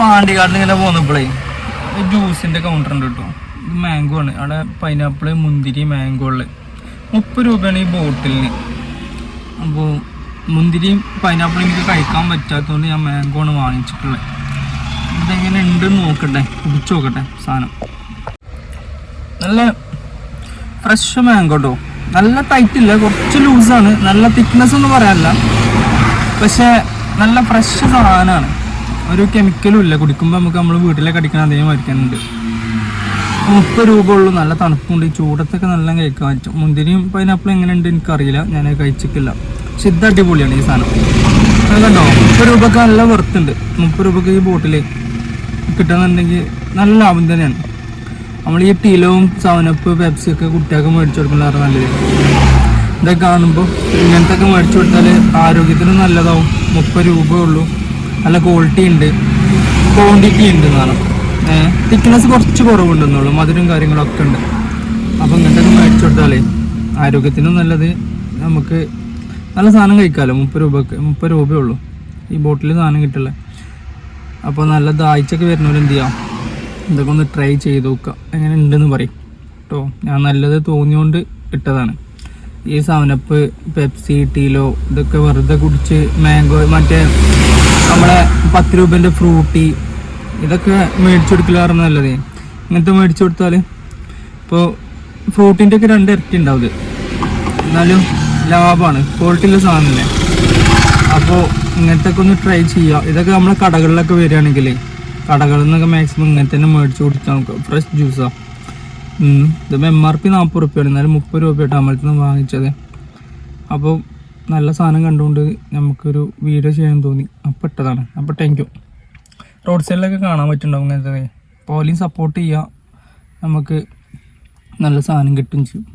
പാണ്ടിക്കാട്ടിൽ ഇങ്ങനെ പോന്നപ്പോഴേ ജ്യൂസിന്റെ കൗണ്ടർ ഉണ്ട് കേട്ടോ. ഇത് മാംഗോ ആണ്. അവിടെ പൈനാപ്പിൾ മുന്തിരി മാംഗോ ഉള്ളത് മുപ്പത് രൂപയാണ് ഈ ബോട്ടിലിന് അപ്പോൾ മുന്തിരിയും പൈനാപ്പിളും എനിക്ക് കഴിക്കാൻ പറ്റാത്തതുകൊണ്ട് ഞാൻ മാംഗോ ആണ് വാങ്ങിച്ചിട്ടുള്ളത്. ഇതെങ്ങനെ ഉണ്ട് നോക്കട്ടെ. കുടിച്ചു നോക്കട്ടെ സാധനം. നല്ല ഫ്രഷ് മാംഗോ കേട്ടോ നല്ല ടൈറ്റ് ഇല്ല. കുറച്ച് ലൂസാണ് നല്ല തിക്നെസ് ഒന്നും പറയാനില്ല. പക്ഷേ നല്ല ഫ്രഷ് സാധനമാണ്. ഒരു കെമിക്കലും ഇല്ല. കുടിക്കുമ്പോൾ നമുക്ക് നമ്മൾ വീട്ടിലേക്ക് അടിക്കണം അതേ മരിക്കാനുണ്ട് മുപ്പത് രൂപ ഉള്ളൂ. നല്ല തണുപ്പുണ്ട്. ഈ ചൂടത്തൊക്കെ നല്ല കഴിക്കാൻ പറ്റും. മുന്തിരിയും പൈനാപ്പിളും എങ്ങനെയുണ്ട് എനിക്കറിയില്ല. ഞാൻ കഴിച്ചിട്ടില്ല. പക്ഷെ ഇത് അടിപൊളിയാണ് ഈ സാധനം. അത് കണ്ടോ? മുപ്പത് രൂപക്ക് നല്ല ഉണ്ട്. മുപ്പത് രൂപക്ക് ഈ ബോട്ടിൽ കിട്ടുന്നുണ്ടെങ്കിൽ നല്ല ലാഭം തന്നെയാണ്. നമ്മൾ ഈ ടീലവും സവനപ്പ് പെപ്സി ഒക്കെ കുട്ടികൾക്ക് മേടിച്ചു കൊടുക്കുന്നത് നല്ലത്. ഇതൊക്കെ കാണുമ്പോൾ ഇങ്ങനത്തെ ഒക്കെ മേടിച്ചു കൊടുത്താൽ ആരോഗ്യത്തിന് നല്ലതാവും. മുപ്പത് രൂപ നല്ല ക്വാളിറ്റി ഉണ്ട്. ക്വാണ്ടിറ്റി ഉണ്ട് എന്നാണ് തിക്നെസ് കുറച്ച് കുറവുണ്ടെന്നുള്ളൂ. മധുരം കാര്യങ്ങളൊക്കെ ഉണ്ട്. അപ്പോൾ ഇങ്ങനത്തെ മേടിച്ചു കൊടുത്താലേ ആരോഗ്യത്തിനും നല്ലത്. നമുക്ക് നല്ല സാധനം കഴിക്കാമല്ലോ മുപ്പത് രൂപക്ക് മുപ്പത് രൂപയേ ഉള്ളൂ. ഈ ബോട്ടിൽ സാധനം കിട്ടില്ല അപ്പോൾ നല്ല ദാഹിച്ചൊക്കെ വരുന്നവർ എന്ത് ചെയ്യാം? ഇതൊക്കെ ഒന്ന് ട്രൈ ചെയ്ത് നോക്കുക എങ്ങനെ ഉണ്ടെന്ന് പറയും. കേട്ടോ ഞാൻ നല്ലത് തോന്നിയോണ്ട് ഇട്ടതാണ്. ഈ സാവനപ്പ് പെപ്സി ടീലോ ഇതൊക്കെ വെറുതെ കുടിച്ച് മാംഗോ മറ്റേ നമ്മളെ പത്ത് രൂപേന്റെ ഫ്രൂട്ടി ഇതൊക്കെ മേടിച്ചു കൊടുക്കലാറ് നല്ലതേ. ഇങ്ങനത്തെ മേടിച്ചു കൊടുത്താൽ ഇപ്പോൾ ഫ്രൂട്ടിന്റെ ഒക്കെ രണ്ട് ഇരട്ടി ഉണ്ടാവും എന്നാലും ലാഭമാണ് ക്വാളിറ്റി ഉള്ള സാധനമല്ലേ അപ്പോൾ ഇങ്ങനത്തെ ഒക്കെ ഒന്ന് ട്രൈ ചെയ്യുക ഇതൊക്കെ നമ്മളെ കടകളിലൊക്കെ വരികയാണെങ്കിൽ കടകളിൽ നിന്നൊക്കെ മാക്സിമം ഇങ്ങനത്തെ തന്നെ മേടിച്ച് കുടിച്ചാൽ നമുക്ക് ഫ്രഷ് ജ്യൂസാണ് ഇതിപ്പോൾ എം ആർ പി നാൽപ്പത് റുപ്യാണ്. എന്നാലും മുപ്പത് രൂപയായിട്ട് നമ്മളടുത്ത് നിന്ന് വാങ്ങിച്ചത്. അപ്പോൾ നല്ല സാധനം കണ്ടുകൊണ്ട് നമുക്കൊരു വീഡിയോ ചെയ്യാൻ തോന്നി. അപ്പോൾ ഇട്ടതാണ് അപ്പോൾ താങ്ക് യു റോഡ് സൈഡിലൊക്കെ കാണാൻ പറ്റുന്നുണ്ടാവും ഇങ്ങനത്തെ. പോലെയും സപ്പോർട്ട് ചെയ്യുക നമുക്ക് നല്ല സാധനം കിട്ടും ചെയ്യും.